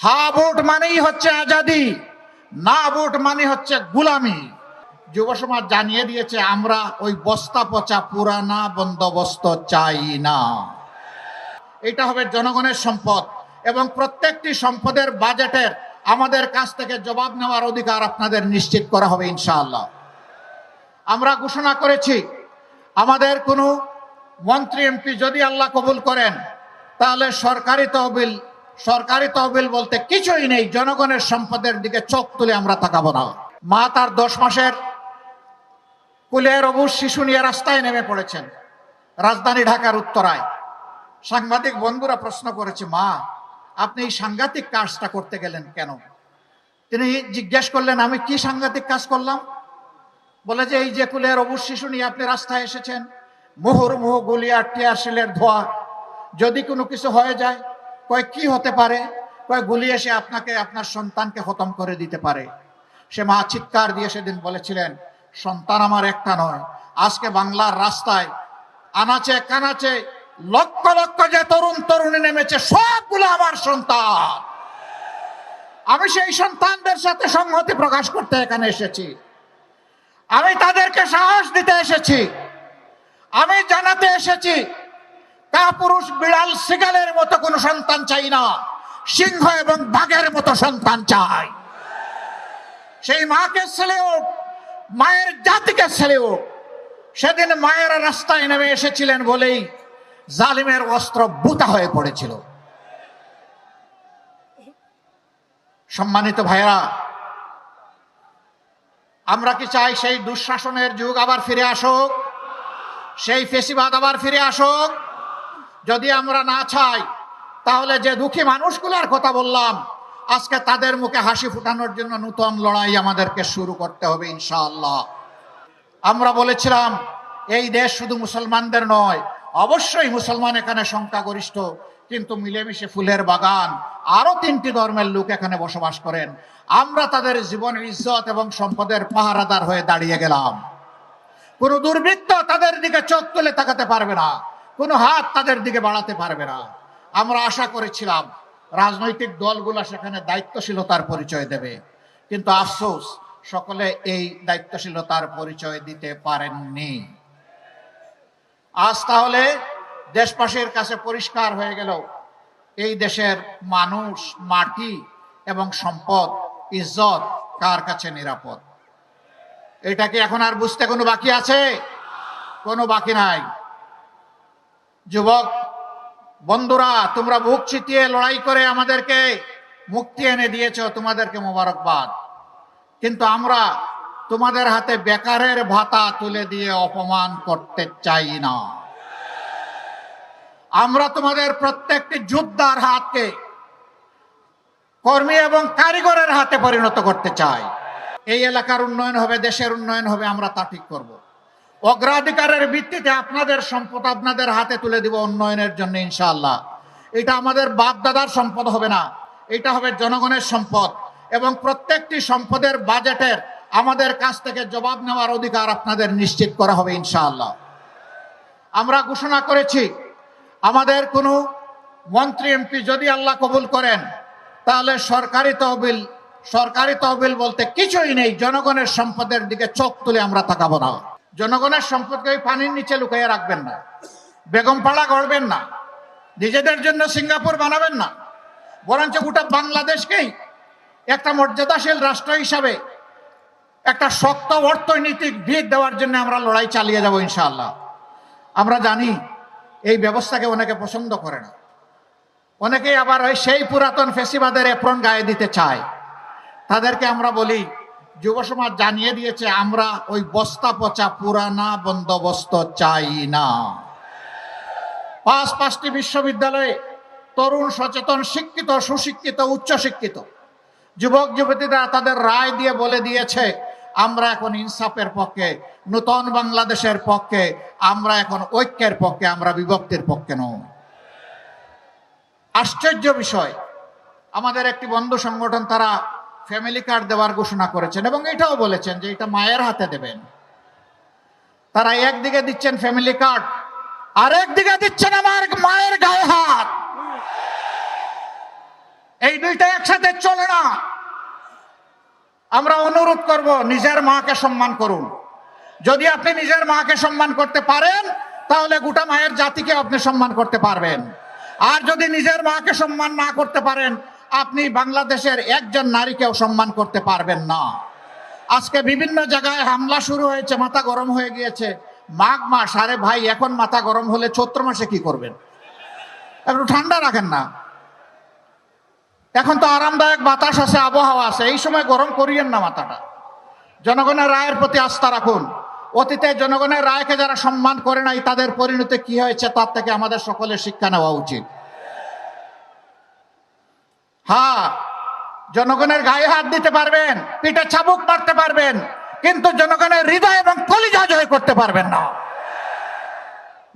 হা vote মানেই হচ্ছে আজাদি, না ভোট মানে হচ্ছে গুলামি। যুব সমাজ জানিয়ে দিয়েছে, আমরা ওই বস্তা পচা পুরানা বন্দোবস্ত চাই না। এটা হবে জনগণের সম্পদ এবং প্রত্যেকটি সম্পদের বাজেটের আমাদের কাছ থেকে জবাব নেওয়ার অধিকার আপনাদের নিশ্চিত করা হবে ইনশাআল্লাহ। আমরা ঘোষণা করেছি, আমাদের কোনো মন্ত্রী এমপি যদি আল্লাহ কবুল করেন, তাহলে সরকারি তহবিল সরকারি তহবিল বলতে কিছুই নেই, জনগণের সম্পদের দিকে চোখ তুলে আমরা তাকাবো না। মা তার দশ মাসের কুলের অবুজ শিশু নিয়ে রাস্তায় নেমে পড়েছেন, রাজধানী ঢাকার উত্তরায়। সাংবাদিক বন্ধুরা প্রশ্ন করেছে, মা, আপনি এই সাংঘাতিক কাজটা করতে গেলেন কেন? তিনি জিজ্ঞেস করলেন, আমি কি সাংঘাতিক কাজ করলাম? বলে যে, এই যে কুলের অবুজ শিশু নিয়ে আপনি রাস্তায় এসেছেন মুহুর মুহ গুলিয়ার, টিয়ার, শিলের ধোয়া, যদি কোনো কিছু হয়ে যায় কয়, কি হতে পারে? কয়, গুলি এসে আপনাকে, আপনার সন্তানকে খতম করে দিতে পারে। সে মা চিৎকার দিয়ে সেদিন বলেছিলেন, সন্তান আমার একটা নয়। আজকে বাংলার রাস্তায় আনাচে, কানাচে, লক্ষ লক্ষ যে তরুণ, তরুণী নেমেছে, সবগুলো আমার সন্তান। আমি সেই সন্তানদের সাথে সংহতি প্রকাশ করতে এখানে এসেছি। আমি তাদেরকে সাহস দিতে এসেছি। আমি জানাতে এসেছি কাপুরুষ বিড়াল সিগালের মতো কোনো সন্তান চাই না, সিংহ এবং বাঘের মতো সন্তান চাই। সেই মাকে ছেলেও মায়ের জাতিকে ছেলেও সেদিন মায়ের রাস্তায় নেমে এসেছিলেন বলেই জালিমের অস্ত্র বুতা হয়ে পড়েছিল। সম্মানিত ভাইরা আমরা কি চাই সেই দুঃশাসনের যুগ আবার ফিরে আসুক? সেই ফেসিবাদ আবার ফিরে আসুক? যদি আমরা না চাই, তাহলে যে দুঃখী মানুষগুলোর কথা বললাম, আজকে তাদের মুখে হাসি ফুটানোর জন্য নূতন লড়াই আমাদেরকে শুরু করতে হবে ইনশাআল্লাহ। আমরা বলেছিলাম, এই দেশ শুধু মুসলমানদের নয়, অবশ্যই মুসলমান এখানে সংখ্যাগরিষ্ঠ, কিন্তু মিলেমিশে ফুলের বাগান আরও তিনটি ধর্মের লোক এখানে বসবাস করেন। আমরা তাদের জীবন ইজ্জত এবং সম্পদের পাহারাদার হয়ে দাঁড়িয়ে গেলাম। কোন দুর্বৃত্ত তাদের দিকে চোখ তুলে তাকাতে পারবে না। কোনো হাত তাদের দিকে বাড়াতে পারবে না। আমরা আশা করেছিলাম রাজনৈতিক দলগুলো সেখানে দায়িত্বশীলতার পরিচয় দেবে। কিন্তু আফসোস, সকলে এই দায়িত্বশীলতার পরিচয় দিতে পারেননি। আজ তাহলে দেশবাসীর কাছে পরিষ্কার হয়ে গেল, এই দেশের মানুষ, মাটি এবং সম্পদ, ইজ্জত কার কাছে নিরাপদ? এটা কি এখন আর বুঝতে কোনো বাকি আছে? কোনো বাকি নাই। যুবক, বন্ধুরা, তোমরা বুক চিতিয়ে লড়াই করে আমাদেরকে মুক্তি এনে দিয়েছ, তোমাদেরকে মোবারকবাদ। কিন্তু আমরা তোমাদের হাতে বেকারের ভাতা তুলে দিয়ে অপমান করতে চাই না। আমরা তোমাদের প্রত্যেকটি যোদ্ধার হাতকে কর্মী এবং কারিগরের হাতে পরিণত করতে চাই। এই এলাকার উন্নয়ন হবে, দেশের উন্নয়ন হবে, আমরা তা ঠিক করব। অগ্রাধিকারের ভিত্তিতে আপনাদের সম্পদ আপনাদের হাতে তুলে দিব উন্নয়নের জন্য, ইনশাআল্লাহ। এটা আমাদের বাপ দাদার সম্পদ হবে না, এটা হবে জনগণের সম্পদ। এবং প্রত্যেকটি সম্পদের বাজেটের আমাদের কাছ থেকে জবাব নেওয়ার অধিকার আপনাদের নিশ্চিত করা হবে, ইনশাআল্লাহ। আমরা ঘোষণা করেছি, আমাদের কোনো মন্ত্রী, এমপি যদি আল্লাহ কবুল করেন, তাহলে সরকারি তহবিল সরকারি তহবিল বলতে কিছুই নেই, জনগণের সম্পদের দিকে চোখ তুলে আমরা তাকাবো না। জনগণের সম্পদকে ওই পানির নিচে লুকিয়ে রাখবেন না। বেগম পাড়া গড়বেন না। নিজেদের জন্য সিঙ্গাপুর বানাবেন না। বরঞ্চ গোটা বাংলাদেশকেই একটা মর্যাদাশীল রাষ্ট্র হিসাবে একটা শক্ত অর্থনৈতিক ভিত দেওয়ার জন্য আমরা লড়াই চালিয়ে যাব ইনশাআল্লাহ। আমরা জানি এই ব্যবস্থাকে অনেকে পছন্দ করে না। অনেকেই আবার ওই সেই পুরাতন ফেসিবাদের এপ্রন গায়ে দিতে চায়। তাদেরকে আমরা বলি যুব সমাজ জানিয়ে দিয়েছে, আমরা ওই বস্তা পচা পুরানা বন্দোবস্ত চাই না। পাঁচ পাঁচটি বিশ্ববিদ্যালয়ে তরুণ সচেতন শিক্ষিত, সুশিক্ষিত উচ্চ শিক্ষিত যুবক, যুবতীরা তাদের রায় দিয়ে বলে দিয়েছে, আমরা এখন ইনসাফের পক্ষে, নূতন বাংলাদেশের পক্ষে, আমরা এখন ঐক্যের পক্ষে, আমরা বিভক্তির পক্ষে নই। আশ্চর্য বিষয়, আমাদের একটি বন্ধু সংগঠন তারা ফ্যামিলি কার্ড দেওয়ার ঘোষণা করেছেন এবং এটাও বলেছেন যে এটা মায়ের হাতে দেবেন। তারা একদিকে দিচ্ছেন ফ্যামিলি কার্ড আর একদিকে দিচ্ছেন আমার মায়ের গায়ে হাত। এই দুইটা একসাথে চলে না। আমরা অনুরোধ করব নিজের মাকে সম্মান করুন। যদি আপনি নিজের মাকে সম্মান করতে পারেন, তাহলে গোটা মায়ের জাতিকে আপনি সম্মান করতে পারবেন। আর যদি নিজের মাকে সম্মান না করতে পারেন আপনি বাংলাদেশের একজন নারীকেও সম্মান করতে পারবেন না। আজকে বিভিন্ন জায়গায় হামলা শুরু হয়েছে, মাথা গরম হয়ে গিয়েছে। মাঘ মাস, আরে ভাই, এখন মাথা গরম হলে চৈত্র মাসে কি করবেন? একটু ঠান্ডা রাখেন না। এখন তো আরামদায়ক বাতাস আছে, আবহাওয়া আছে, এই সময় গরম করিয়েন না মাথাটা। জনগণের রায়ের প্রতি আস্থা রাখুন। অতীতে জনগণের রায়কে যারা সম্মান করে নাই, তাদের পরিণতি কি হয়েছে তার থেকে আমাদের সকলের শিক্ষা নেওয়া উচিত। হ্যাঁ জনগণের গায়ে হাত দিতে পারবেন, পিঠে চাবুক মারতে পারবেন, কিন্তু জনগণের হৃদয় এবং কলিজা জয় করতে পারবেন না।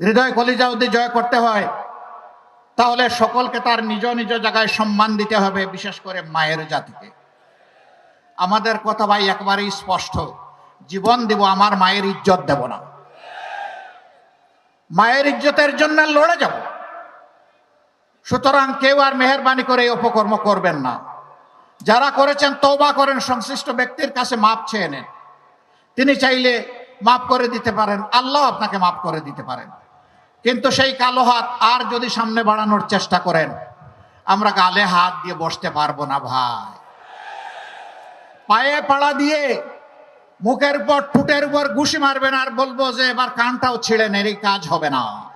হৃদয় কলিজা যদি জয় করতে হয়, তাহলে সকলকে তার নিজ নিজ জায়গায় সম্মান দিতে হবে, বিশেষ করে মায়ের জাতিকে। আমাদের কথা ভাই একবারেই স্পষ্ট, জীবন দিব, আমার মায়ের ইজ্জত দেব না। মায়ের ইজ্জতের জন্য লড়ে যাব। সুতরাং কেউ আর মেহরবানি করে এই অপকর্ম করবেন না। যারা করেছেন তৌবা করেন, সংশ্লিষ্ট ব্যক্তির কাছে মাপ চেয়ে নেন। তিনি চাইলে মাফ করে দিতে পারেন, আল্লাহ আপনাকে মাফ করে দিতে পারেন। কিন্তু সেই কালো হাত আর যদি সামনে বাড়ানোর চেষ্টা করেন, আমরা গালে হাত দিয়ে বসতে পারব না ভাই। পায়ে পাড়া দিয়ে মুখের উপর, ঠুটের উপর ঘুষি মারবেন আর বলব যে, এবার কানটাও ছিঁড়ে নেন, এই কাজ হবে না।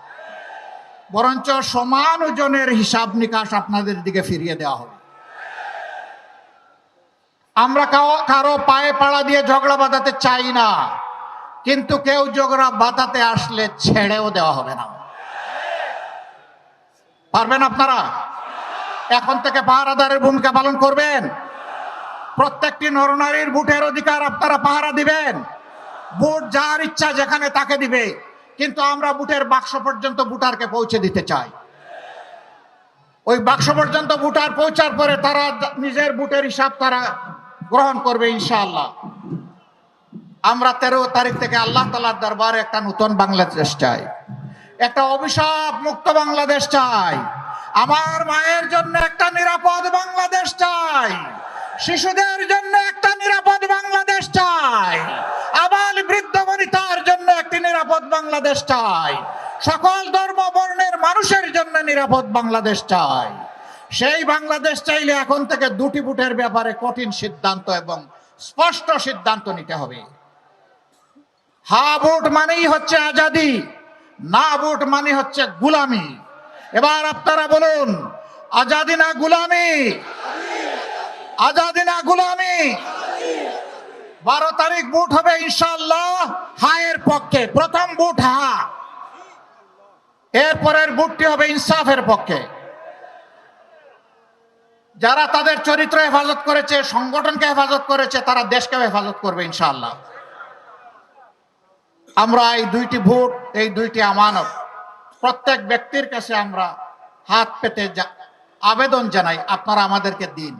বরঞ্চ সমান ওজনের হিসাব নিকাশ আপনাদের দিকে ফিরিয়ে দেওয়া হবে। আমরা কারও পায়ে পাড়া দিয়ে ঝগড়া বাঁধাতে চাই না, কিন্তু কেউ ঝগড়া বাঁধাতে আসলে ছেড়েও দেওয়া হবে না। পারবেন আপনারা? এখন থেকে পাহারাদারের ভূমিকা পালন করবেন। প্রত্যেকটি নরনারীর ভোটের অধিকার আপনারা পাহারা দিবেন। ভোট যার ইচ্ছা যেখানে তাকে দিবে। কিন্তু আমরা বুটের বাক্স পর্যন্ত ভোটারকে পৌঁছে দিতে চাই। ওই বাক্স পর্যন্ত ভোটার পৌঁছার পরে তারা নিজের বুটের হিসাব তারা গ্রহণ করবে ইনশাআল্লাহ। আমরা তেরো তারিখ থেকে আল্লাহ তালার দরবারে একটা নতুন বাংলাদেশ চাই। একটা অভিশাপ মুক্ত বাংলাদেশ চাই। আমার মায়ের জন্য একটা নিরাপদ বাংলাদেশ চাই। শিশুদের জন্য একটা নিরাপদ বাংলাদেশ চাই। আবাল বৃদ্ধ বনিতার জন্য একটি নিরাপদ বাংলাদেশ চাই। সকল ধর্ম বর্ণের মানুষের জন্য নিরাপদ বাংলাদেশ চাই। সেই বাংলাদেশ চাইলে এখন থেকে দুটি বুটের ব্যাপারে কঠিন সিদ্ধান্ত এবং স্পষ্ট সিদ্ধান্ত নিতে হবে। হা ভোট মানেই হচ্ছে আজাদি, না ভোট মানে হচ্ছে গুলামি। এবার আপনারা বলুন, আজাদি না গুলামি? আজাদি না গুলামি? বারো তারিখ বুট হবে ইনশাল্লাহ হায়ের পক্ষে। প্রথম ভোট হা। এরপরের বুটটি হবে ইনসাফের পক্ষে। যারা তাদের চরিত্র হেফাজত করেছে, সংগঠনকে হেফাজত করেছে, তারা দেশকে হেফাজত করবে ইনশাল্লাহ আমরা এই দুইটি ভোট, এই দুইটি আমানত প্রত্যেক ব্যক্তির কাছে আমরা হাত পেতে আবেদন জানাই। আপনারা আমাদেরকে দিন।